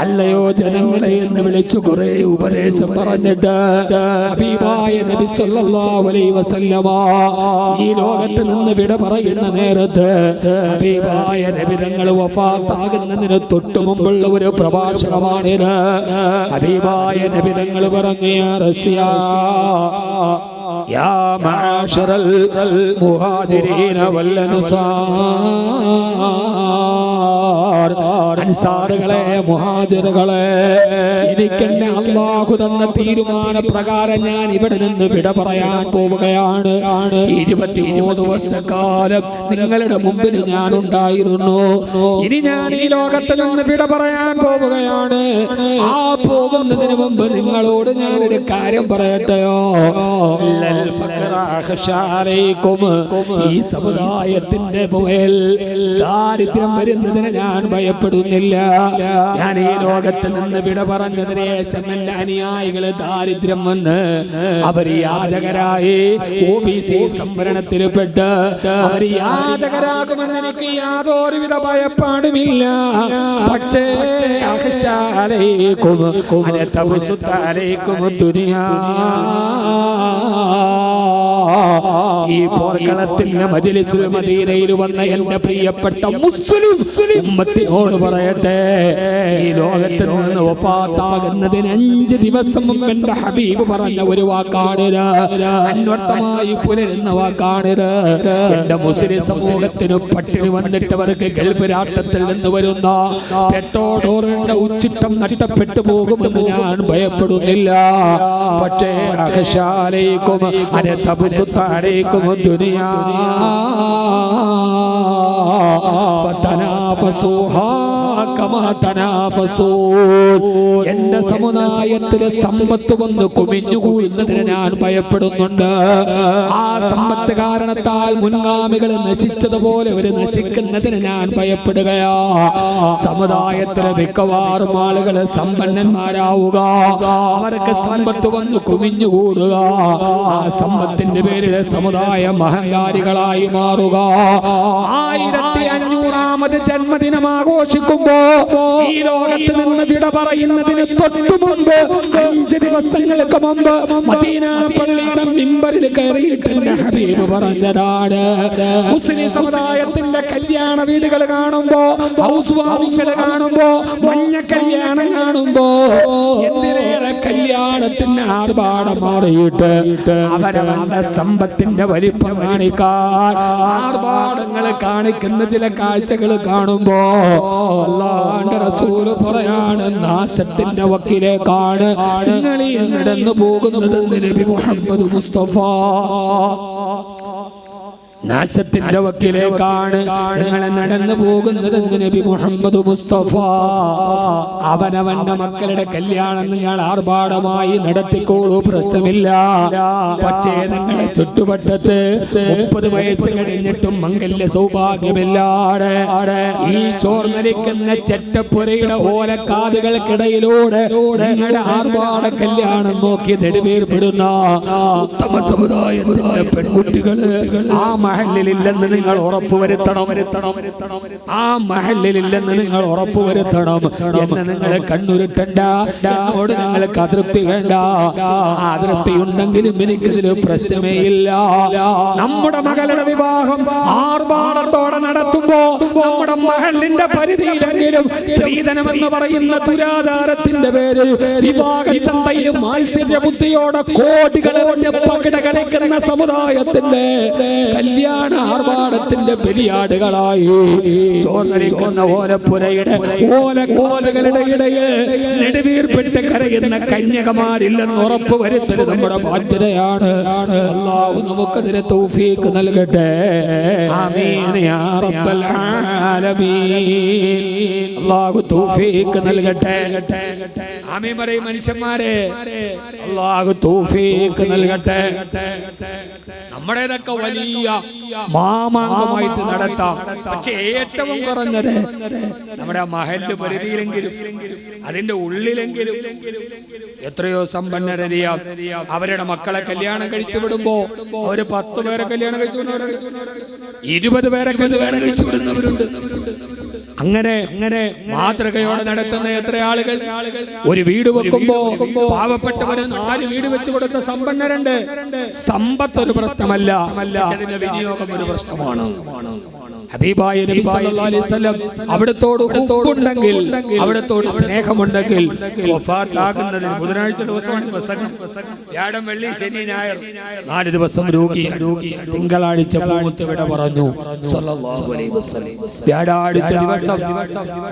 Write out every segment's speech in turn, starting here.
അല്ലയോ ജനങ്ങളെ എന്ന് വിളിച്ചു കുറെ ഉപദേശം പറഞ്ഞിട്ട് ഹബീബായ നബി അലൈഹി വസല്ലമ ഈ ലോകത്ത് നിന്ന് വിട പറയുന്ന നേരത്ത് ഹബീബായ നബി വഫാത്താകുന്നതിന് തൊട്ടു മുമ്പുള്ള ഒരു പ്രഭാഷണമാണിത്. ഹബീബായ നബിതങ്ങൾ പറഞ്ഞ റഷ്യ يا معاشر المهاجرين والأنصار. അൻസാറുകളെ മുഹാജിറുകളെ. എനിക്കെന്നെ അള്ളാഹു തന്ന തീരുമാന പ്രകാരം ഞാൻ ഇവിടെ നിന്ന് വിട പറയാൻ പോവുകയാണ്. ഇരുപത്തിമൂന്ന് വർഷക്കാലം നിങ്ങളുടെ മുമ്പിൽ ഞാൻ ഉണ്ടായിരുന്നു. ഇനി ഞാൻ ഈ ലോകത്ത് നിന്ന് വിട പറയാൻ പോവുകയാണ്. ആ പോകുന്നതിന് മുമ്പ് നിങ്ങളോട് ഞാനൊരു കാര്യം പറയട്ടെയോ. ഈ സമുദായത്തിന്റെ ദാരിദ്ര്യം വരുന്നതിന് ഞാൻ ഭയപ്പെടുന്നില്ല. ഞാൻ ഈ ലോകത്ത് നിന്ന് വിട പറഞ്ഞതിന് ശേഷം എല്ലാ അനുയായികൾ ദാരിദ്ര്യം വന്ന് അവർ യാചകരായി ഒ ബി സി സംവരണത്തിൽപ്പെട്ട് അവർ യാചകരാകുമെന്ന് എനിക്ക് യാതൊരുവിധ ഭയപ്പാടുമില്ല. പക്ഷേ അഖ്ശാലൈക്കും അലൈക്കും ദുനിയാ. ഈ പോർക്കളത്തിന്റെ മജിലിസുൽ മദീനയിൽ വന്ന എന്റെ പ്രിയപ്പെട്ട മുസ്ലിം ഉമ്മത്തിനോട് പറയട്ടെ ഈ ലോകത്തിൽ നിന്ന് ഒപ്പാത്താകുന്നതിന് അഞ്ച് ദിവസം എന്റെ ഹബീബ് പറഞ്ഞ ഒരു വാക്കാണിത്. അന്വർത്ഥമായി പുലരുന്ന വാക്കാണിത്. എന്റെ മുസ്ലിം സമൂഹത്തിന് പട്ടിണി വന്നിട്ട് അവർക്ക് ഗൾഫ് രാഷ്ട്രത്തിൽ നിന്ന് വരുന്ന പെട്ടോടോറിന്റെ ഉച്ചിട്ടം നഷ്ടപ്പെട്ടു പോകുമെന്ന് ഞാൻ ഭയപ്പെടുന്നില്ല. പക്ഷേ ദുനിയാ ഫതനാഫസുഹാ കമാ തനാഫസൂൻ. എന്റെ സമുദായത്തിലെ സമ്പത്ത് വന്ന് കുമിഞ്ഞുകൂടുന്നതിന് ഞാൻ ഭയപ്പെടുന്നുണ്ട്. ആ സമ്പത്ത് കാരണത്താൽ മുൻഗാമികൾ നശിച്ചതുപോലെ ഒരു നശിക്കുന്നതിന് ഞാൻ ഭയപ്പെടുകയാ. സമുദായത്തിലെ മിക്കവാറും ആളുകൾ സമ്പന്നന്മാരാവുക. അവർക്ക് സമ്പത്ത് വന്ന് കുമിഞ്ഞുകൂടുക ആ സമ്പത്തിന്റെ പേരിൽ സമുദായം അഹങ്കാരികളായി മാറുക. ആയിരത്തി അഞ്ഞൂറാമത് ജന്മദിനം ആഘോഷിക്കുമ്പോ ഈ ലോകത്ത് നിന്ന് വിട പറയുന്നതിന് തൊട്ടു മുമ്പ് അഞ്ച് ദിവസങ്ങൾക്ക് മുമ്പ് മദീന പള്ളിയുടെ മിമ്പറിൽ കയറിയിട്ട് ഹബീബ് പറഞ്ഞതാണ്. മുസ്ലിം സമുദായത്തിന്റെ കല്യാണ വീടുകൾ കാണുമ്പോ ഹൗസ് വാമിങ്ങൾ കാണുമ്പോ മഞ്ഞ കല്യാണം കാണുമ്പോ എന്തിനേറെ കല്യാണത്തിന് ആർഭാടം മാറിയിട്ട് അവരവന്റെ സമ്പത്തിന്റെ വലിപ്പം കാണിക്കാൻ ആർഭാടങ്ങൾ കാണിക്കുന്ന ചില കാഴ്ചകൾ കാണുമ്പോ അല്ലാണ്ട് റസൂൽ പറയാണ് നാശത്തിന്റെ വക്കിലേക്കാണ് നിങ്ങൾ ഈ നടന്നു പോകുന്നത് നബി മുഹമ്മദ് മുസ്തഫ. നാശത്തിന്റെ വക്കിലേക്കാണ് നിങ്ങൾ നടന്നു പോകുന്നത് നബി മുഹമ്മദ് മുസ്തഫ. അവനവന്റെ മക്കളുടെ കല്യാണം നിങ്ങൾ ആർഭാടമായി നടത്തിക്കോളൂ പ്രശ്നമില്ല. പക്ഷേ നിങ്ങളുടെ ചുറ്റുവട്ടത്ത് മുപ്പത് വയസ്സ് കഴിഞ്ഞിട്ടും മംഗല്യ സൗഭാഗ്യമില്ലാതെ ഈ ചോർന്നലിക്കുന്ന ചെറ്റപ്പുരയുടെ ഓലക്കാതുകൾക്കിടയിലൂടെ നിങ്ങളുടെ ആർഭാട കല്യാണം നോക്കി നെടുവേർപ്പെടുന്ന ഉത്തമ സമുദായത്തിന്റെ പെൺകുട്ടികൾ ആ മഹലിലില്ലെന്ന് നിങ്ങൾ ഉറപ്പ് വരുത്തണം. ആ മഹലിലില്ലെന്ന് നിങ്ങൾ ഉറപ്പുവരുത്തണം എന്നെ നിങ്ങൾ കണ്ണുരുട്ടണ്ട. എന്നോട് നിങ്ങൾക്ക് അതൃപ്തി വേണ്ട. അതൃപ്തി ഉണ്ടെങ്കിലും എനിക്കതിൽ പ്രശ്നമേ ഇല്ല. നമ്മുടെ മകളുടെ വിവാഹം ആർഭാടത്തോടെ നടത്തുമ്പോ നമ്മുടെ മഹലിന്റെ പരിധിയിലെങ്കിലും സ്ത്രീധനം എന്ന് പറയുന്ന ദുരാധാരത്തിന്റെ പേരിൽ വിവാഹ ചന്തയിലും മാത്സര്യ ബുദ്ധിയോടെ കോടികളെ പകിട കളിക്കുന്ന സമുദായത്തിന്റെ ആർഭാടത്തിന്റെ ബലിയാടുകളായി. ചോർന്നരിക്കുന്ന ഓലപ്പുരയുടെ ഓലക്കോലുകളുടെ ഇടയിൽ നെടുവീർപ്പെട്ട് കരയുന്ന കന്യകമാരില്ലെന്ന് ഉറപ്പ് വരുത്തൽ നമ്മുടെ ബാധ്യതയാണ്. അള്ളാഹു നമുക്കതിന് തൗഫീക്ക് നൽകട്ടെ. അള്ളാഹു തൗഫീക്ക് നൽകട്ടെ. ആമീൻ പറയും മനുഷ്യന്മാരെ. അള്ളാഹു തൗഫീഖ് നൽകട്ടെ. നമ്മുടേതൊക്കെ വലിയ മാമാങ്കമായിട്ട് നടത്താം. പക്ഷെ ഏറ്റവും കുറഞ്ഞത് നമ്മുടെ മഹൽ പരിധിയിലെങ്കിലും അതിന്റെ ഉള്ളിലെങ്കിലും എത്രയോ സമ്പന്നരറിയാം അവരുടെ മക്കളെ കല്യാണം കഴിച്ചു വിടുമ്പോ അവർ പത്ത് പേരെ കല്യാണം കഴിച്ചു വിടുന്നവരുണ്ട്. ഇരുപത് പേരെ കല്യാണം കഴിച്ചു വിടുന്നവരുണ്ട്. അങ്ങനെ അങ്ങനെ മാതൃകയോടെ നടത്തുന്ന എത്ര ആളുകൾ? ഒരു വീട് വെക്കുമ്പോ പാവപ്പെട്ടവന് നാല് വീട് വെച്ചു കൊടുത്ത സമ്പന്നരുണ്ട്. സമ്പത്ത് ഒരു പ്രശ്നമല്ല വിനിയോഗം ഒരു പ്രശ്നമാണ്. ഹബീബായ നബി സല്ലല്ലാഹു അലൈഹി വസല്ലം അവിടത്തോട് ഹുബ്ബുണ്ടെങ്കിൽ അവിടത്തോട് സ്നേഹമുണ്ടെങ്കിൽ വഫാത്താകുന്നതിന് ബുധനാഴ്ച ദിവസമാണ് പ്രസംഗം. വ്യാഴം വെള്ളി ശനി ഞായർ നാല് ദിവസം രോഗി തിങ്കളാഴ്ച പൂത്ത് വിട പറഞ്ഞു. സല്ലല്ലാഹു അലൈഹി വസല്ലം. വ്യാഴാഴ്ച ദിവസം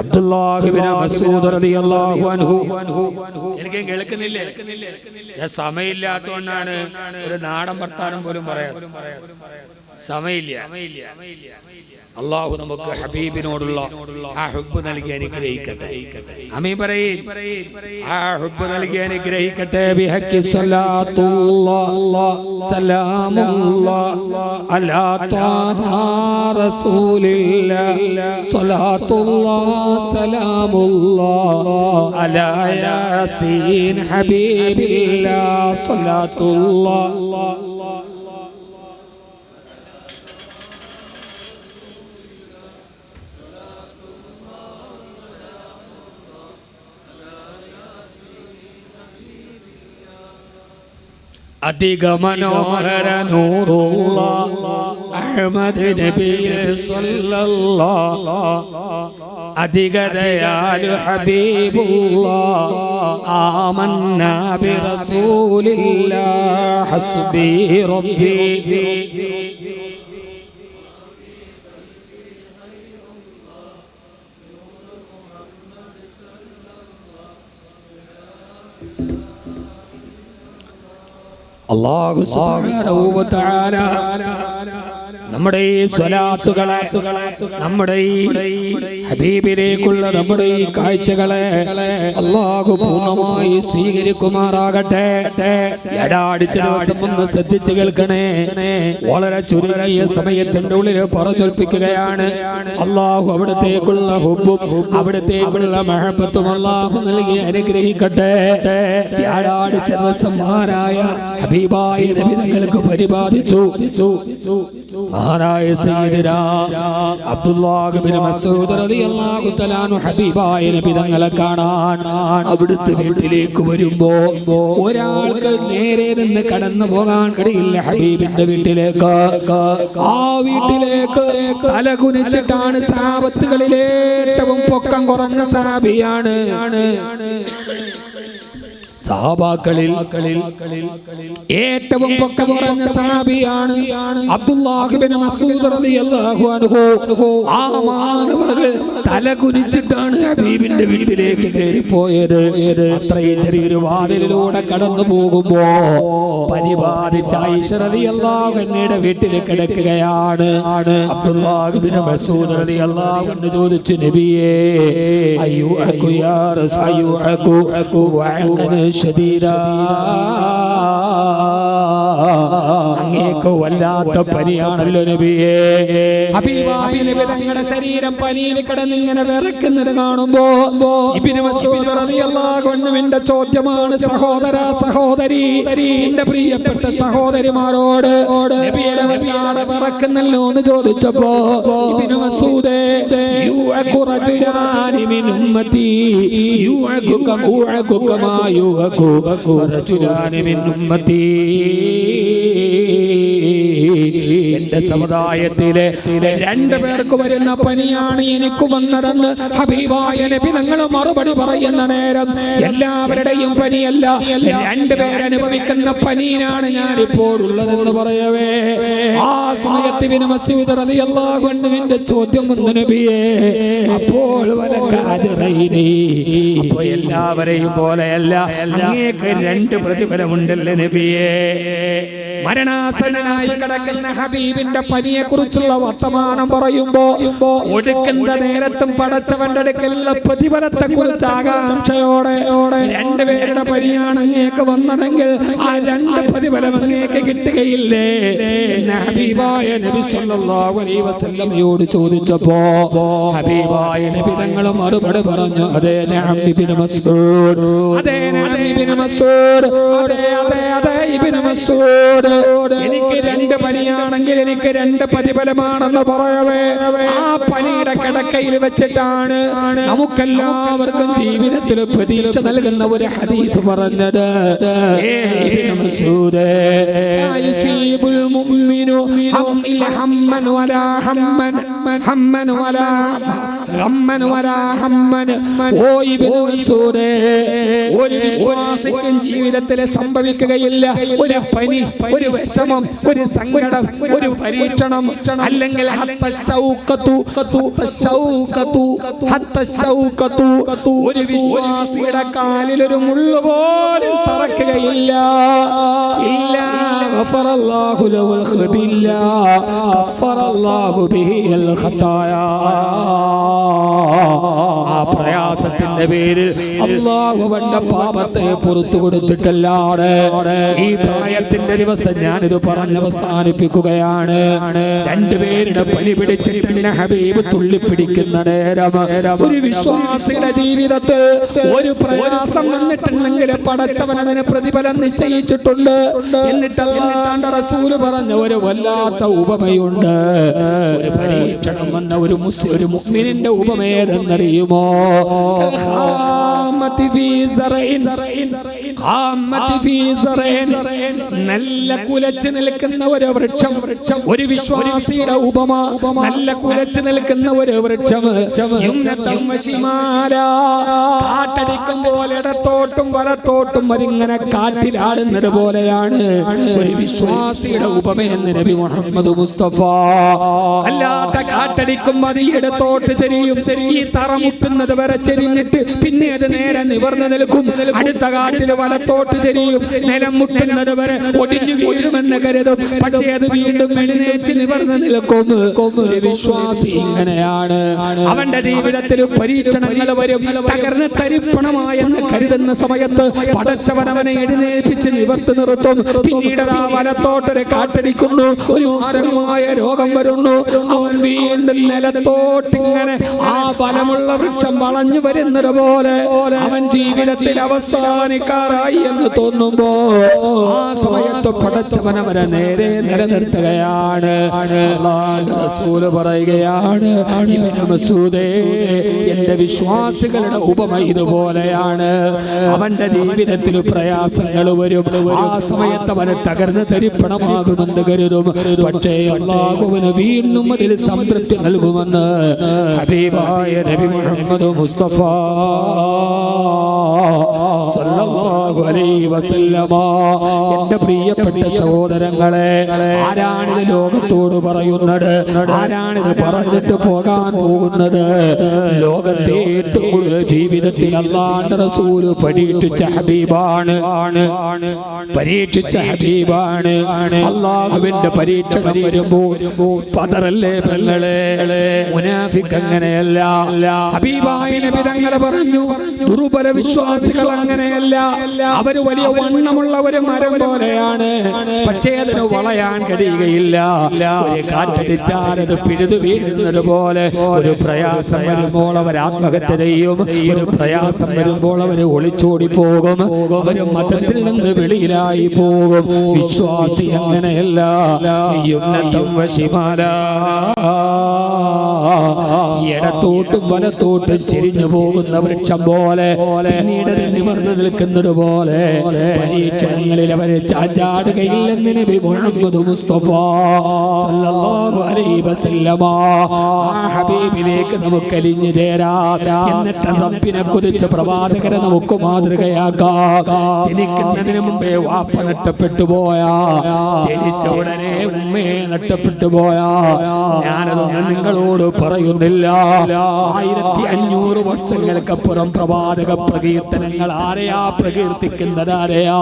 അബ്ദുല്ലാഹി ബിൻ മസ്ഊദ് റളിയല്ലാഹു അൻഹു. എനിക്ക് കേൾക്കുന്നില്ലേ? ഞാൻ സമയമില്ലാത്തതുകൊണ്ടാണ് ഒരു നാടൻ വർത്താനം പോലും പറയാം സമയമില്ല. അള്ളാഹു നമുക്ക് ഹബീബിനോടുള്ള ആ ഹുബ് നൽകി അനുഗ്രഹിക്കട്ടെ. അമീ പറയും. ആ ഹുബ് നൽകി അനുഗ്രഹിക്കട്ടെ. ബിഹക്കി അലാ റസൂലില്ല സലാമുല്ലാ സ്വലാത്തുല്ലാഹ് അധിക മനോഹര നൂറുള്ള അഹമ്മദ് നബി അധിക ദയാലു ഹബീബുള്ള ആമന്ന ബി റസൂലില്ലാ ഹസ്ബി റബ്ബി അള്ളാഹു നമ്മുടെ ഈ സ്വലാത്തുകളെ നമ്മുടെ ഈ ഹബീബിലേക്കുള്ള നമ്മുടെ ഈ കാഴ്ചകളെ അള്ളാഹു പൂർണമായി സ്വീകരിക്കുമാറാകട്ടെ. എടാടിച്ച ദിവസം ഒന്ന് ശ്രദ്ധിച്ചു കേൾക്കണേ. വളരെ ചുരുങ്ങിയ സമയത്തിന്റെ ഉള്ളിൽ പറഞ്ഞൊൽപ്പിക്കുകയാണ്. അള്ളാഹു അവിടത്തേക്കുള്ള ഹുബും അവിടത്തേക്കുള്ള മഹബത്തും അള്ളാഹു നൽകി അനുഗ്രഹിക്കട്ടെ. വ്യാഴാഴ്ച ദിവസം മഹാനായ ഹബീബായ നബി തങ്ങൾക്ക് പരിപാലിച്ചു. മഹാനായ സയ്യിദുനാ അബ്ദുല്ലാഹ് ബിൻ മസ്ഊദ് റളിയല്ലാഹു തആല ഹബീബായ നബി തങ്ങളെ കാണാൻ അവിടുത്തെ വീട്ടിലേക്ക് വരുമ്പോ ഒരാൾക്ക് നേരെ നിന്ന് കടന്നു പോകാൻ കഴിയില്ല ഹബീബിന്റെ വീട്ടിലേക്ക്. ആ വീട്ടിലേക്ക് തല കുനിച്ചിട്ടാണ് സാപത്തുകളിലെ ഏറ്റവും പൊക്കം കുറഞ്ഞ സാബിയാണ്. സഹാബാക്കളിൽ ഏറ്റവും പൊക്കം കുറഞ്ഞ സഹാബിയാണ് അബ്ദുല്ലാഹിബിൻ മസൂദ് റളിയല്ലാഹു അൻഹു. ആ മാനവകൾ തല കുനിച്ചിട്ടാണ് ഹബീബിന്റെ വീട്ടിലേക്ക് കയറി പോയത് അത്രയും ചെറിയൊരു വാതിലിലൂടെ കടന്നു പോകുമ്പോ ബാധിച്ച ഐഷ റളിയല്ലാഹു അൻഹയുടെ വീട്ടിൽ കിടക്കുകയാണ്. അബ്ദുല്ലാഹിബിൻ മസൂദ് റളിയല്ലാഹു അൻഹു ചോദിച്ചു നബിയേ അയ്യോ അക്കു യാ റസൂ അയ്യോ അക്കു വഅങ്ങനെ Se dirá. അങ്ങേക്ക് വല്ലാത്ത പനിയാണല്ലോ നബിയേ. ഹബീബായ നബി തങ്ങളുടെ ശരീരം പനിയിൽ കിടന്ന് ഇങ്ങനെ വിറക്കുന്നത് കാണുമ്പോ ഇബ്നു മസ്ഊദ് റളിയല്ലാഹു അൻഹുവിന്റെ ചോദ്യമാണ് സഹോദര സഹോദരി എന്റെ പ്രിയപ്പെട്ട സഹോദരിമാരോട് നബിയെ വല്ലാതെ വിറക്കുന്നല്ലോ എന്ന് ചോദിച്ചപ്പോ ഇബ്നു മസ്ഊദേ യുഅഖു റജുലാനി മിൻ ഉമ്മത്തി യുഅഖു കമാ യുഅഖു റജുലാനി മിൻ ഉമ്മത്തി. എന്റെ സമുദായത്തിലെ രണ്ടു പേർക്ക് വരുന്ന പനിയാണ് എനിക്ക് വന്നതെന്ന് ഹബീബായ നബി നിങ്ങൾ മറുപടി പറയുന്ന നേരം എല്ലാവരുടെയും പനിയല്ല രണ്ടു പേരനുഭവിക്കുന്ന പനിയിലാണ് ഞാൻ ഇപ്പോൾ ഉള്ളതെന്ന് പറയവേ. ആ സമയത്ത് അൻഹുവിന്റെ ചോദ്യം അപ്പോൾ എല്ലാവരെയും പോലെയല്ല രണ്ട് പ്രതിഫലമുണ്ടല്ലേ നബിയേ. മരണാസനായി കിടക്കുന്ന ഹബീബിന്റെ പനിയെ കുറിച്ചുള്ള വർത്തമാനം പറയുമ്പോ ഒടുക്കുന്ന നേരത്തും പടച്ചവന്റെ അടുക്കലുള്ള പ്രതിഫലത്തെ കുറിച്ച് ആകാംക്ഷയോടെ രണ്ടുപേരുടെ പനിയാണ് അങ്ങേക്ക് വന്നതെങ്കിൽ ആ രണ്ട് പ്രതിഫലം അങ്ങേക്ക് കിട്ടുകയില്ലേ? എന്ന് നബി സല്ലല്ലാഹു അലൈഹി വസല്ലമയോട് ചോദിച്ചപ്പോ ഹബീബായ നബി തങ്ങൾ മറുപടി പറഞ്ഞു അതേ നഅം ഇബ്നു മസ്ഊദ് ഇബ്നു മസ്ഊദ് ഇബ്നു മസ്ഊദ്. എനിക്ക് രണ്ട് പനിയാണെങ്കിൽ എനിക്ക് രണ്ട് പ്രതിഫലമാണെന്ന് പറയവേ. ആ പനിയുടെ കിടക്കയിൽ വെച്ചിട്ടാണ് നമുക്കെല്ലാവർക്കും ജീവിതത്തിൽ പ്രതീക്ഷ നൽകുന്ന ഒരു ഹദീസ് പറഞ്ഞത്. ഇബ്നു യുസീബുൽ هم إلا ഹമ്മൻ വലാ ഹമ്മൻ. ഹമ്മൻ വലാ ഹമ്മൻ വലാ ഹമ്മൻ. ഓ ഇബ്നു മസ്ഊദ് ഒരു വിശ്വാസിക്കും ജീവിതത്തിൽ സംഭവിക്കുകയില്ല. ഒരു പനി ഒരു വിഷമം ഒരു സങ്കടം ഒരു പരീക്ഷണം അല്ലെങ്കിൽ ഒരു വിശ്വാസിയുടെ കാലിൽ ഒരു മുള്ളു പോലും തറക്കുകയില്ല ഇല്ല. ഗഫറല്ലാഹു ലഹുൽ ഖബില്ല ഗഫറല്ലാഹു ബിഹിൽ ഖതായാ ആ പ്രയാസത്തിന്റെ പേരിൽ അള്ളാഹു അവന്റെ പാപത്തെ പുറത്തു കൊടുത്തിട്ടല്ലാണ്. ഈ പ്രളയത്തിന്റെ ദിവസം ഞാനിത് പറഞ്ഞ് അവസാനിപ്പിക്കുകയാണ്. രണ്ടുപേരുടെ പനി പിടിച്ചിട്ട് ഹബീബ് തുള്ളിപ്പിടിക്കുന്ന നേരം ഒരു വിശ്വാസിയുടെ ജീവിതത്തിൽ ഒരു പ്രയാസം വന്നിട്ടുണ്ടെങ്കിൽ പടച്ചവൻ അതിന് പ്രതിഫലം നിശ്ചയിച്ചിട്ടുണ്ട്. എന്നിട്ട് അല്ലാണ്ട് റസൂൽ പറഞ്ഞ ഒരു വല്ലാത്ത ഉപമയുണ്ട്. ഒരു പരീക്ഷണം വന്ന ഒരു മുസ്ലിം ഒരു മുസ്ലിമിന്റെ ഉപമേതെന്നറിയുമോ? നല്ല കുലച്ച് നിൽക്കുന്ന ഒരു വൃക്ഷം ഒരു വിശ്വാസിയുടെ ഉപമ നല്ല കുലച്ച് നിൽക്കുന്ന ഒരു വൃക്ഷം കാട്ടടിക്കും പോലെ ഇടത്തോട്ടും വലത്തോട്ടും അതിങ്ങനെ കാറ്റിലാടുന്നത് പോലെയാണ് ഒരു വിശ്വാസിയുടെ ഉപമയെന്ന് നബി മുഹമ്മദ് മുസ്തഫ. അല്ലാത്ത കാറ്റടിക്കുമ്പോൾ അത് ഇടത്തോട്ട് ചെരിയും. ഈ തറ മുട്ടുന്നത് വരെ ചെരിഞ്ഞിട്ട് പിന്നെ അത് നേരെ നിവർന്നു നിൽക്കും. അടുത്ത കാറ്റിൽ വലത്തോട്ട് ചെരിയും നിലം മുട്ടുന്നത് വരെ ഒടിഞ്ഞു വീഴുമെന്ന് കരുതും. പക്ഷേ അത് വീണ്ടും എഴുന്നേറ്റ് നിവർന്ന് നിൽക്കും. വിശ്വാസി ഇങ്ങനെയാണ്. അവന്റെ ജീവിതത്തിൽ പരീക്ഷണങ്ങൾ വരും. തകർന്ന് തരിപ്പണമായെന്ന് കരുതുന്ന സമയത്ത് പടച്ചവൻ അവനെ എഴുന്നേൽപ്പിച്ച് നിവർത്തി നിർത്തും. പിന്നീട് ആ വലത്തോട്ടൊരു കാട്ടടിക്കുന്നു ഒരു മാരകമായ രോഗം വരുന്നു. അവൻ വീണ്ടും നിലത്തോട്ടിങ്ങനെ ആ ബലമുള്ള വൃക്ഷം വളഞ്ഞു വരുന്നത് പോലെ അവൻ ജീവിതത്തിൽ അവസാനിക്കാറായി എന്ന് തോന്നുമ്പോ ആ സമയത്ത് പടച്ചവൻ അവരെ നേരെ നിലനിർത്തുകയാണ്. പറയുകയാണ് എന്റെ വിശ്വാസികളുടെ ഉപമ ഇതുപോലെയാണ്. അവന്റെ ജീവിതത്തിൽ പ്രയാസങ്ങൾ വരും. ആ സമയത്ത് അവന് തകർന്ന് തരിപ്പണമാകുമെന്ന് കരുതും. പക്ഷേ അള്ളാഹുവിന് വീണ്ടും അതിൽ സംതൃപ്തി നൽകുമെന്ന് ഹബീബായ നബി മുഹമ്മദ് മുസ്തഫ അലൈഹി വസല്ലമ. എന്റെ പ്രിയപ്പെട്ട സഹോദരങ്ങളെ ആരാണിത് ലോകത്തോട് പറയുന്നത്? ആരാണിത് പറഞ്ഞിട്ട് പോകാൻ പോകുന്നത്? ലോകത്തെ ഏറ്റവും കൂടുതൽ ജീവിതത്തിൽ അള്ളാന്റെ റസൂൽ പരീക്ഷിച്ച ഹബീബാണ്. പരീക്ഷിച്ച ഹബീബാണ്. അള്ളാഹുവിന്റെ പരീക്ഷണം വരുമ്പോൾ പതറല്ലേ പെങ്ങളെ? മുനാഫിക്ക് അങ്ങനെയല്ല. ഹബീബായ നബി തങ്ങളെ പറഞ്ഞു ദുർബല വിശ്വാസികൾ അങ്ങനെയല്ല. അവർ വലിയ വണ്ണമുള്ള ഒരു മരം പോലെയാണ്. പക്ഷേ അതിന് വളയാൻ കഴിയുകയില്ല. ഒരു കാറ്റടിച്ചാൽ അത് പിഴുതു വീഴുന്നത് പോലെ ഒരു പ്രയാസം വരുമ്പോൾ അവർ ആത്മഹത്യ ചെയ്യും. ഒരു പ്രയാസം വരുമ്പോൾ അവർ ഒളിച്ചോടി പോകും. അവർ മതത്തിൽ നിന്ന് വെളിയിലായി പോകും. വിശ്വാസി അങ്ങനെയല്ല. യുന്നതം വശിമാല ഇടത്തോട്ടും വലത്തോട്ടും ചെരിഞ്ഞു പോകുന്ന വൃക്ഷം പോലെ പിന്നീട് നിവർന്നു നിൽക്കുന്നത് പോലെ പരീക്ഷണങ്ങളിൽ അവരെ ചാഞ്ചാടുകയില്ലെന്ന് നബി മുഹമ്മദ് മുസ്തഫ സല്ലല്ലാഹു അലൈഹി വസല്ലമ ആ ഹബീബിലേക്ക് നമുക്ക് അലിഞ്ഞു ചേരാം. എന്നിട്ട് റബ്ബിനെ കുറിച്ച് പ്രവാചകരെ നമുക്ക് മാതൃകയാക്കാം. മുമ്പേ വാപ്പ നഷ്ടപ്പെട്ടു പോയാ. ജനിച്ച ഉടനെ ഉമ്മയെ നഷ്ടപ്പെട്ടു പോയാ. ഞാനതൊന്നും നിങ്ങളോട് പറയുന്നില്ല. ആയിരത്തി അഞ്ഞൂറ് വർഷങ്ങൾക്കപ്പുറം പ്രവാചക പ്രകീർത്തനങ്ങൾ ആരെയാ പ്രകീർത്തിക്കുന്നത്? ആരെയാ?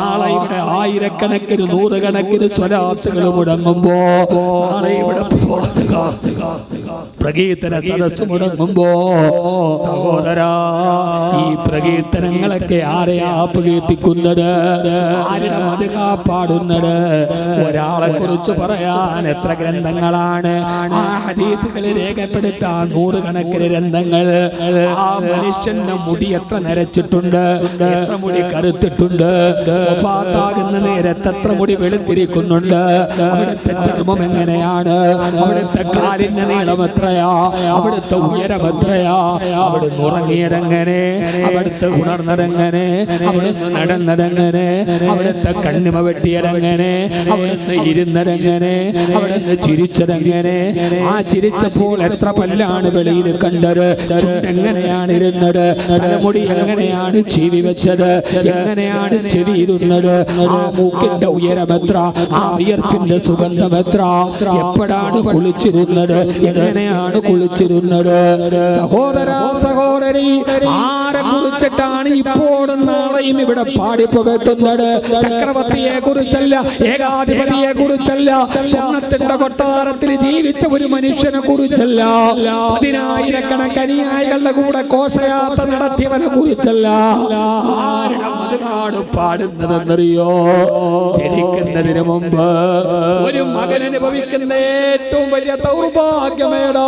നാളെ ഇവിടെ ആയിരക്കണക്കിന് നൂറുകണക്കിന് സ്വലാത്തുകൾ മുടങ്ങുമ്പോ നാളെ ഇവിടെ പ്രവാചക പ്രകീർത്തന സദസ് മുടങ്ങുമ്പോ സഹോദരാ ഈ പ്രകീർത്തനങ്ങളൊക്കെ ആരെയാ പ്രകീർത്തിക്കുന്നത് ആരുടെ മതുക പാടുന്നത്? ഒരാളെ കുറിച്ച് പറയാൻ എത്ര ഗ്രന്ഥങ്ങളാണ്? ആ ഹദീസുകളെ രേഖപ്പെടുത്താൻ നൂറുകണക്കിന് ഗ്രന്ഥങ്ങൾ. ആ മനുഷ്യന്റെ മുടി എത്ര നരച്ചിട്ടുണ്ട്? എത്ര മുടി കറുത്തിട്ടുണ്ട്? ഒപ്പാത്താകുന്ന നേരത്ത് എത്ര മുടി വെളുത്തിരിക്കുന്നുണ്ട്? അവിടുത്തെ ചർമ്മം എങ്ങനെയാണ്? അവിടുത്തെ കാലിന്റെ നീളം എത്രയാ അവിടുത്തെ ഉയരം എത്രയാ അവിടുന്ന് ഉറങ്ങിയതെങ്ങനെ? അവിടുത്തെ ഉണർന്നതെങ്ങനെ? അവിടുന്ന് നടന്നതെങ്ങനെ? അവിടുത്തെ കണ്ണിമ വെട്ടിയതെങ്ങനെ? അവിടുന്ന് ഇരുന്നതെങ്ങനെ? അവിടുന്ന് ചിരിച്ചതെങ്ങനെ? ആ ചിരിച്ചപ്പോൾ എത്ര പല്ലാണ് വെളിയിൽ കണ്ടത്? എങ്ങനെയാണ് ഇരുന്നത്? തലമുടി എങ്ങനെയാണ് ചീവി വെച്ചത്? എങ്ങനെയാണ് ചെവി ഇരുന്നത്? ആ മൂക്കിന്റെ ഉയരം എത്ര ആ വിയർപ്പിന്റെ സുഗന്ധം എത്ര എപ്പോഴാണ് കുളിച്ചിരുന്നത്? എങ്ങനെയാണ് കുളിച്ചിരുന്നത്? സഹോദര സഹോദരി ആരെ കുറിച്ചിട്ടാണ് ഇപ്പോഴും നാളെയും ഇവിടെ പാടി പുകഴ്ത്തുന്നത്? ചക്രവർത്തിയെ കുറിച്ചല്ല ഏകാധിപതിയെ കുറിച്ചല്ല സ്വർണത്തിന്റെ കൊട്ടാരത്തിൽ ജീവിച്ച ഒരു മനുഷ്യനെ കുറിച്ചല്ല പതിനായിരക്കണക്കനുയായികളുടെ കൂടെ കോശയാത്ര നടത്തിയവനെ കുറിച്ചല്ല. ആരുടെ പാടുന്നതെന്നറിയോ? ജനിക്കുന്നതിന് മുമ്പ് ഒരു മകൻ അനുഭവിക്കുന്ന ഏറ്റവും വലിയ ദൗർഭാഗ്യമേടോ?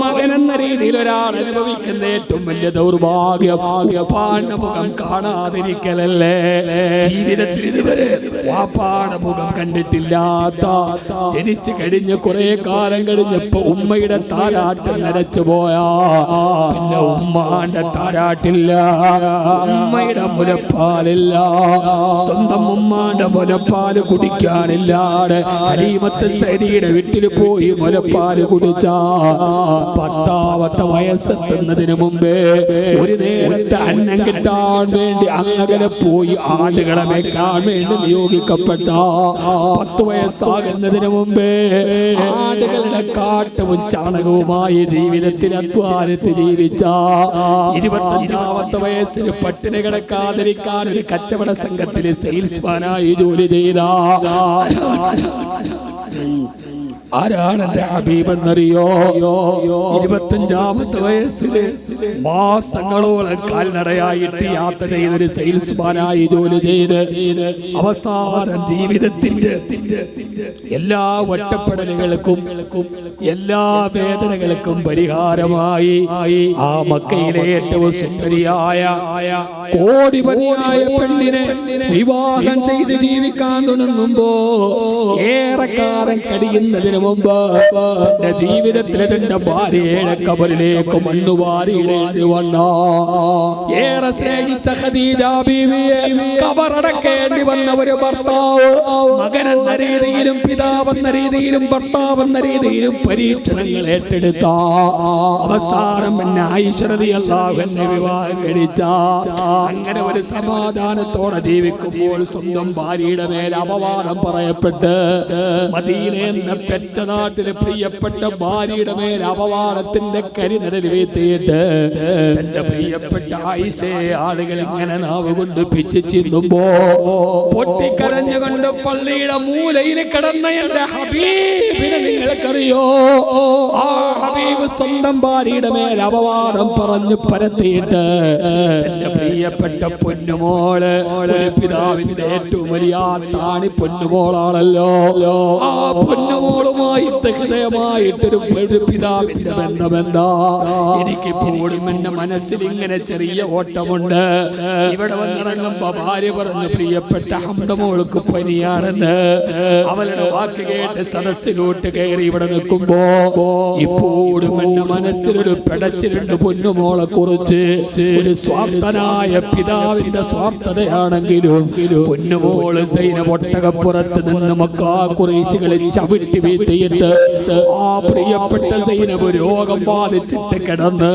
മകൻ എന്ന രീതിയിൽ ഒരാൾ അനുഭവിക്കുന്ന ഏറ്റവും വലിയ ദൗർഭാഗ്യം ഉപ്പാന്റെ മുഖം കാണാതിരിക്കലല്ലേ? ജീവിതത്തിൽ ഇതുവരെ വാപ്പാടെ മുഖം കണ്ടിട്ടില്ലാത്ത ജനിച്ചു കഴിഞ്ഞ് കുറെ കാലം കഴിഞ്ഞപ്പോ ഉമ്മയുടെ താരാട്ടം നരച്ചു പോയാ. പിന്നെ ഉമ്മാന്റെ താരാട്ടില്ല ഉമ്മയുടെ മുലപ്പാലില്ല സ്വന്തം ഉമ്മാന്റെ മുലപ്പാൽ കുടിക്കാനില്ലാതെ ഹരീമത്ത് സരിയുടെ വീട്ടിൽ പോയി മുലപ്പാൽ കുടിച്ച. പത്താമത്തെ വയസ്സെത്തുന്നതിന് മുമ്പേ ഒരു നേരത്തെ അന്നം കിട്ടാൻ വേണ്ടി അങ്ങകലെ പോയി ആടുകളെ വെക്കാൻ വേണ്ടി നിയോഗിക്കപ്പെട്ട പത്ത് വയസ്സാകുന്നതിന് മുമ്പേ ആടുകളുടെ കാട്ടവും ചാണകവുമായി ജീവിതത്തിൽ അധ്വാനത്തിൽ ജീവിച്ച ഇരുപത്തഞ്ചാമത്തെ വയസ്സിൽ പട്ടിണി കിടക്കാതിരിക്കാൻ ഒരു കച്ചവട സംഘത്തിലെ സെയിൽസ്മാനായി ജോലി ചെയ്ത ആരാണ് എന്റെ ഹബീബെന്നറിയോ ഇരുപത്തഞ്ചാമത്തെ വയസ്സിൽ മാസങ്ങളോളം കാൽനടയായിട്ട് യാത്ര ചെയ്തൊരു സെയിൽസ്മാനായി ജോലി ചെയ്ത് അവസാന ജീവിതത്തിന്റെ എല്ലാ ഒറ്റപ്പെടലുകൾക്കും എല്ലാ വേദനകൾക്കും പരിഹാരമായി ആ മക്കയിലെ ഏറ്റവും സുന്ദരിയായ കോടിപതിയായ പെണ്ണിനെ വിവാഹം ചെയ്ത് ജീവിക്കാൻ തുടങ്ങുമ്പോ ഏറെക്കാലം കഴിയുന്നതിന് മുമ്പ് എന്റെ ജീവിതത്തിൽ തന്റെ ഭാര്യയുടെ കബറിലേക്ക് മണ്ണുവാരിയിടേണ്ടി വന്ന. ഏറെ സ്നേഹിച്ച ഖദീജ ബീവിയെ കബറടക്കേണ്ടി വന്ന ഒരു ഭർത്താവ് മകനെന്ന രീതിയിലും പിതാവെന്ന രീതിയിലും ഭർത്താവ് എന്ന രീതിയിലും പരീക്ഷണങ്ങൾ ഏറ്റെടുത്ത അവസാനം എന്നെ ഐശ്വരതി അള്ളാഹു എന്നെ വിവാഹം കഴിച്ച. അങ്ങനെ ഒരു സമാധാനത്തോടെ ജീവിക്കുമ്പോൾ സ്വന്തം ഭാര്യയുടെ മേൽ അപവാദം പറയപ്പെട്ട് മദീന എന്ന പെറ്റ നാട്ടിലെ പ്രിയപ്പെട്ട ഭാര്യയുടെ മേൽ അപവാദത്തിന്റെ കരിനടൽ വീഴ്ത്തിയിട്ട് തന്റെ പ്രിയപ്പെട്ട ആയിസേ ആളുകൾ ഇങ്ങനെ നാവ് കൊണ്ട് പിച്ചു ചിന്തുമ്പോ പൊട്ടിക്കരഞ്ഞുകൊണ്ട് പള്ളിയുടെ മൂലയിൽ കിടന്ന എന്റെ ഹബീബിനെ നിങ്ങൾക്കറിയോ? ആ ഹബീബ് സ്വന്തം ഭാര്യയുടെ മേൽ അപവാദം പറഞ്ഞു പരത്തിയിട്ട് എന്റെ പ്രിയപ്പെട്ട പൊന്നുമോൾ ഒരു പിതാവിന്റെ ഏറ്റവും വലിയ താണി പൊന്നുമോളാണല്ലോ. ആ പൊന്നുമോളുമായിട്ട് ഹൃദയമായിട്ടൊരു പിതാവിന്റെ ബന്ധമെന്താ? എനിക്കിപ്പോഴും എന്റെ മനസ്സിൽ ഇങ്ങനെ ചെറിയ ഓട്ടമുണ്ട്. ഇവിടെ വന്നിറങ്ങുമ്പോ ഭാര്യ പറഞ്ഞു പ്രിയപ്പെട്ട ഹംഡമോൾക്ക് പനിയാണെന്ന്. അവളുടെ വാക്ക് കേട്ട് സദസ്സിലോട്ട് കയറി ഇവിടെ നിൽക്കുമ്പോ ഇപ്പോഴും എന്റെ മനസ്സിലൊരു പിടച്ചിലുണ്ട് പൊന്നുമോളെ കുറിച്ച്. ഒരു സ്വാർത്ഥനായ പിതാവിന്റെ സ്വാർത്ഥതയാണെങ്കിലും പൊന്നുമോൾ സൈന ഒട്ടകപ്പുറത്ത് നിന്ന് മക്കാ കുറേശികളിൽ ചവിട്ടി വീഴ്ത്തിയിട്ട് ആ പ്രിയപ്പെട്ട സൈനബ് രോഗം ബാധിച്ചിട്ട് കിടന്ന്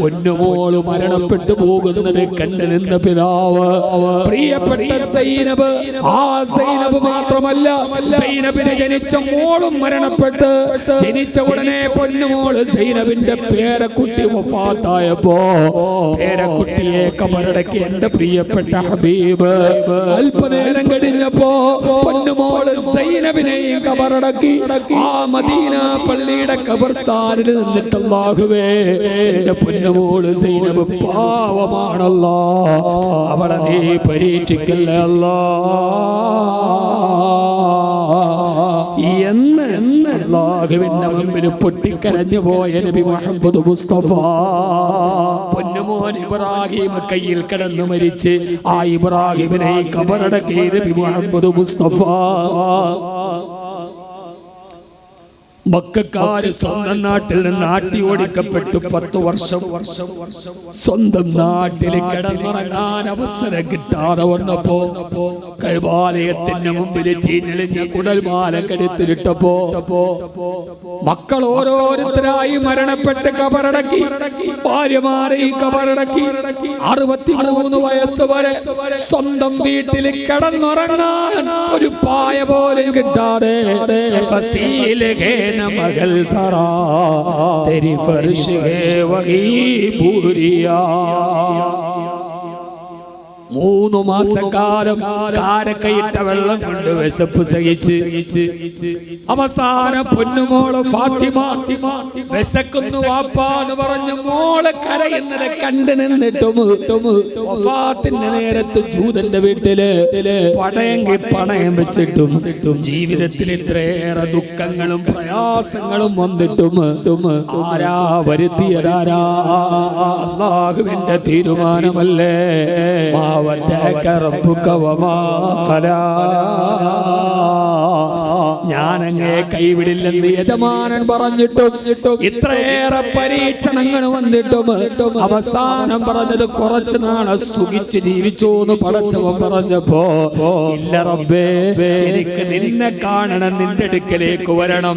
പൊന്നുമോൾ മരണപ്പെട്ടു പോകുന്നത് കണ്ടു നിന്ന പിതാവ്. പ്രിയപ്പെട്ട സൈനബ് ആ സൈനബ് മാത്രമല്ല സൈനബിന് ജനിച്ച മോളും മരണപ്പെട്ട് ജനിച്ച ഉടനെ പൊന്നുമോൾ സൈനബിന്റെ പേരക്കുട്ടി മുഫാത്തായപ്പോ പേരക്കുട്ടിയെ കബറടക്കി എന്റെ പ്രിയപ്പെട്ട ഹബീബ്. അല്പനേരം കഴിഞ്ഞപ്പോ പൊന്നുമോൾ സൈനബിനെയും കബറടക്കി ആ മദീന പള്ളിയുടെ കബർസ്ഥാനിൽ നിന്നിട്ടുള്ളാഹുവേ എന്റെ പൊന്നുമോൾ സൈനവ് പാവമാണല്ലോ. അവളെ നീ പരീക്ഷിക്കല്ലേ അല്ലാ. എന്ന് അള്ളാഹുവിന്റെ മുമ്പിൽ പൊട്ടിക്കരഞ്ഞു പോയ നബി മുഹമ്മദ് മുസ്തഫ. പൊന്നുമോൻ ഇബ്രാഹിം കയ്യിൽ കിടന്നു മരിച്ച് ആ ഇബ്രാഹിമിനെ കബറടക്കി നബി മുഹമ്മദ് മുസ്തഫ. മക്കാര് സ്വന്തം നാട്ടിൽ നിന്ന് ആട്ടി ഓടിക്കപ്പെട്ടു പത്തു വർഷം. സ്വന്തം നാട്ടിൽ കിടന്നിറങ്ങാൻ അവസരം കിട്ടാതെ വന്നപ്പോ കഴിവാലയത്തിന്റെ മുമ്പിൽ ചീഞ്ഞെളിഞ്ഞ കുടൽമാല കെടുത്തിലിട്ടപ്പോ മക്കൾ ഓരോരുത്തരായി മരണപ്പെട്ട് കബറടക്കി. ഭാര്യമാരെ ഈ കബറടക്കി. അറുപത്തിമൂന്ന് വയസ്സ് വരെ സ്വന്തം വീട്ടിൽ കിടന്നുറങ്ങാൻ ഒരു പായ പോലും കിട്ടാതെ. ഫസീൽ है न मगल धरा तेरी फर्श है वही भूरिया മൂന്ന് മാസക്കാലം കാരക്കയിട്ട വെള്ളം കൊണ്ട് വിശപ്പ് സഹിച്ച് അവസാന പൊന്നുമോൾ ഫാത്തിമ വിശക്കുന്നു വാപ്പാന്ന് പറഞ്ഞു മോളെ കരയുന്നത് കണ്ടു നിന്നിട്ടും വഫാത്തിന്റെ നേരത്ത് ജൂതന്റെ വീട്ടിൽ പടയെങ്കിൽ പണയം വെച്ചിട്ടും ജീവിതത്തിൽ ഇത്രയേറെ ദുഃഖങ്ങളും പ്രയാസങ്ങളും വന്നിട്ടും ആരാ വരുത്തിയതാരാ? അള്ളാഹുവിന്റെ തീരുമാനമല്ലേ? ودعك ربك وما قلى ഞാനങ്ങേ കൈവിടില്ലെന്ന് യജമാനൻ പറഞ്ഞിട്ടും ഇത്രയേറെ പരീക്ഷണങ്ങൾ വന്നിട്ടും അവസാനം പറഞ്ഞത് കുറച്ചു നാളെ സുഖിച്ച് ജീവിച്ചു എന്ന് പടച്ചവൻ പറഞ്ഞപ്പോ ഇല്ല റബ്ബേ എനിക്ക് നിന്നെ കാണണം നിന്റെ അടുക്കലേക്ക് വരണം.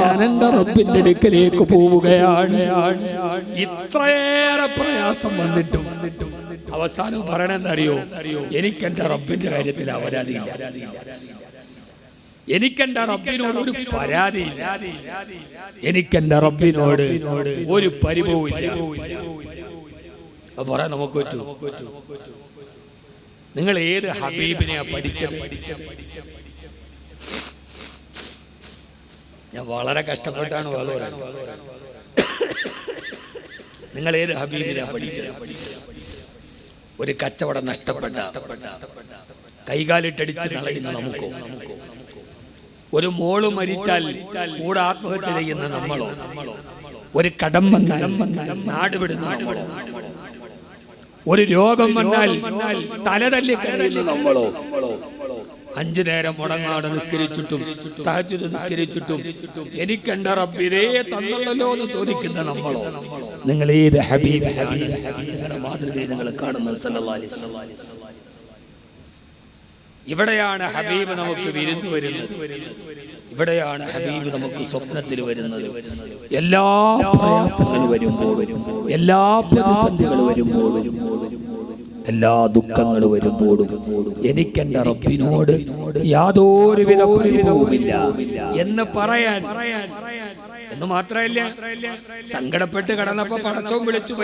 ഞാൻ എന്റെ റബ്ബിന്റെ അടുക്കലേക്ക് പോവുകയാണ്. ഇത്രയേറെ പ്രയാസം വന്നിട്ടും വന്നിട്ടും അവസാനം പറയണെന്നറിയോ എനിക്കെന്റെ റബ്ബിന്റെ കാര്യത്തിൽ അപരാധിയില്ല എനിക്കെന്റെ റബ്ബിനോട് ഒരു പരാതി എനിക്കെന്റെ റബ്ബിനോട് ഒരു അത് പറയാൻ നമുക്ക് നിങ്ങൾ ഏത് ഹബീബിനെയാ പഠിച്ചത്? ഞാൻ വളരെ കഷ്ടപ്പെട്ടാണ് നിങ്ങൾ ഏത് ഹബീബിനെയാ പഠിച്ചത്? ഒരു കച്ചവടം നഷ്ടപ്പെട്ട കൈകാലിട്ടടിച്ച് നളയുന്ന നമുക്കോ? ഒരു മോൾ മരിച്ചാൽ കൂടെ ആത്മഹത്യ ചെയ്യുന്ന നമ്മളോ? ഒരു കടം വന്നാൽ നാട് വിടുന്ന നമ്മളോ? ഒരു രോഗം വന്നാൽ തലതല്ലി കരയുന്ന നമ്മളോ? അഞ്ചു നേരം മുടങ്ങാട് നിസ്കരിച്ചിട്ടും താജ്യത് നിസ്കരിച്ചിട്ടും എനിക്കെന്റെ റബ്ബിതേ തന്നല്ലോ എന്ന് ചോദിക്കുന്ന നമ്മളോ? നിങ്ങൾ ഏത് ഹബീബ് നിങ്ങളുടെ മാതൃകയെ നിങ്ങൾ കാണുന്നത്. ഇവിടെയാണ് ഹബീബ് നമുക്ക് വിരുന്ന് വരുന്നത്. ഇവിടെയാണ് ഹബീബ് നമുക്ക് സ്വപ്നത്തിൽ വരുന്നത്. എല്ലാ പ്രയാസങ്ങൾ വരുമ്പോൾ എല്ലാ പ്രതിസന്ധികൾ വരുമ്പോഴും എല്ലാ ദുഃഖങ്ങൾ വരുമ്പോഴും എനിക്ക് എന്റെ റബ്ബിനോട് യാതൊരുവിധ പരിഭവമില്ല എന്ന് പറയാൻ എന്ന് മാത്രമല്ല സങ്കടപ്പെട്ട് കടന്നപ്പോ പടച്ചവും വിളിച്ചു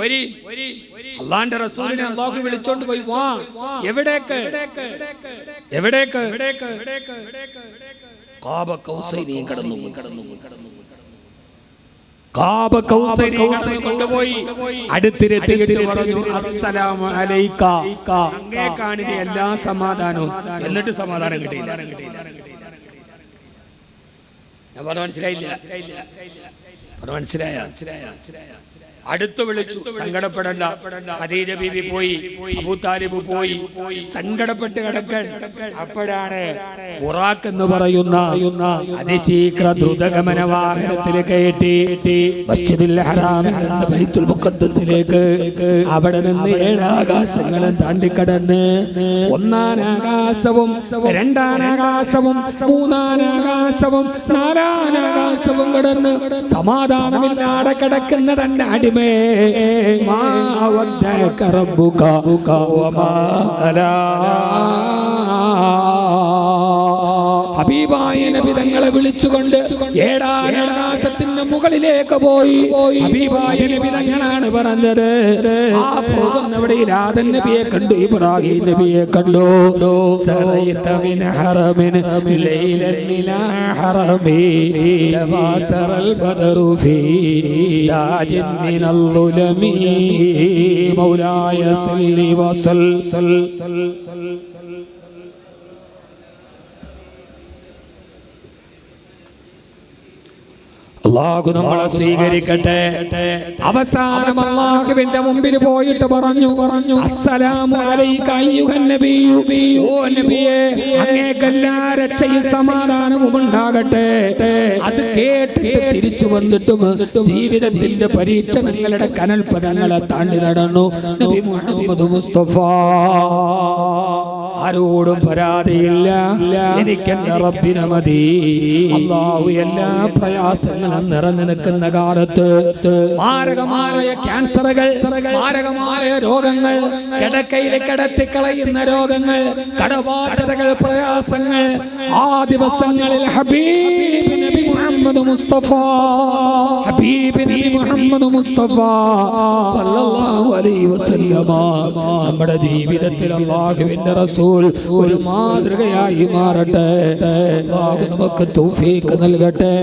വരി അള്ളാന്റെ റസൂലിനെ അള്ളാഹു വിളിച്ചോണ്ട് പോയി വാ എവിടേക്ക്? എവിടേക്ക്? കാബ കൗസൈനിയും കടന്നു കടന്നു കടന്നു. കൊണ്ടുപോയി. അടുത്തിരെത്തിയിട്ട് പറഞ്ഞു അസ്സലാമു അലൈക്ക. അങ്ങേക്കാണിത് എല്ലാ സമാധാനവും. എന്നിട്ട് സമാധാനം കിട്ടിയില്ല. ഞാൻ പറഞ്ഞ മനസ്സിലായില്ല. പറഞ്ഞ മനസ്സിലായ? അടുത്ത് വിളിച്ചു. സങ്കടപ്പെടണ്ട. ഖദീജ ബീബി പോയി. അബൂതാലിബ് പോയി. സങ്കടപ്പെട്ട് കിടക്കൻ അപ്പോഴാണ് ഉറാഖ് എന്ന് പറയുന്ന അതിശീഘ്ര ദ്രുതഗമന വാഹനത്തിൽ കയറ്റി മസ്ജിദുൽ ഹറാമിൽ നിന്ന് ബൈത്തുൽ മുഖദ്ദസിലേക്ക് അവിടെ നിന്ന് ഏഴാകാശങ്ങളും താണ്ടിക്കടന്ന് ഒന്നാം ആകാശവും രണ്ടാം ആകാശവും മൂന്നാം ആകാശവും നാലാം ആകാശവും കടന്ന് സമാധാനമില്ലാതെ കിടക്കുന്ന തന്റെ അടിമേ മാ റബ്ബുക വമാ ഖലാ. ഹബീബായ വിളിച്ചുകൊണ്ട് ഏടാനാസത്തിന്റെ മുകളിലേക്ക് പോയി തങ്ങളാണ് പറഞ്ഞത് ആ പോകുന്നവിടെ രാധൻ നബിയെ കണ്ടു ഇബ്രാഹിം നബിയെ കണ്ടു സറൈത മിൻ ഹറമിൻ ലൈലൻ ഇലാ ഹറമി കമാ ബദറു ഫീ താജിൻ മിനൽ ളുലമി മൗലായ സല്ലി വസൽ അള്ളാഹു നമ്മളെ സ്വീകരിക്കട്ടെ. അവസാനം അള്ളാഹുവിന്റെ മുമ്പിൽ പോയിട്ട് പറഞ്ഞു പറഞ്ഞു അങ്ങേക്കെല്ലാ രക്ഷയും സമാധാനവും ഉണ്ടാകട്ടെ. അത് കേട്ടിട്ട് തിരിച്ചു വന്നിട്ടും ജീവിതത്തിന്റെ പരീക്ഷണങ്ങളുടെ കനൽപദങ്ങളെ താണ്ടി നടന്നു. നബി മുഹമ്മദ് മുസ്തഫ. ആരോടും പരാതിയില്ല. എനിക്കെന്റെ റബ്ബിനെ മതി. അള്ളാഹു എല്ലാ പ്രയാസങ്ങളും നിറഞ്ഞു നിൽക്കുന്ന കാലത്ത് മാരകമായ ക്യാൻസറുകൾ മാരകമായ രോഗങ്ങൾ കിടക്കയിൽ കിടത്തി കളയുന്ന രോഗങ്ങൾ കടബാധ്യതകൾ പ്രയാസങ്ങൾ ആ ദിവസങ്ങളിൽ ഹബീബ് നബി മുഹമ്മദ് മുസ്തഫ ഹബീബ് നബി മുഹമ്മദ് മുസ്തഫ സല്ലല്ലാഹു അലൈഹി വസല്ലമ. നമ്മുടെ ജീവിതത്തിൽ അള്ളാഹുവിന്റെ റസൂൽ ഒരു മാതൃകയായി മാറട്ടെ. നമുക്ക് തൗഫീഖ് നൽകട്ടെ.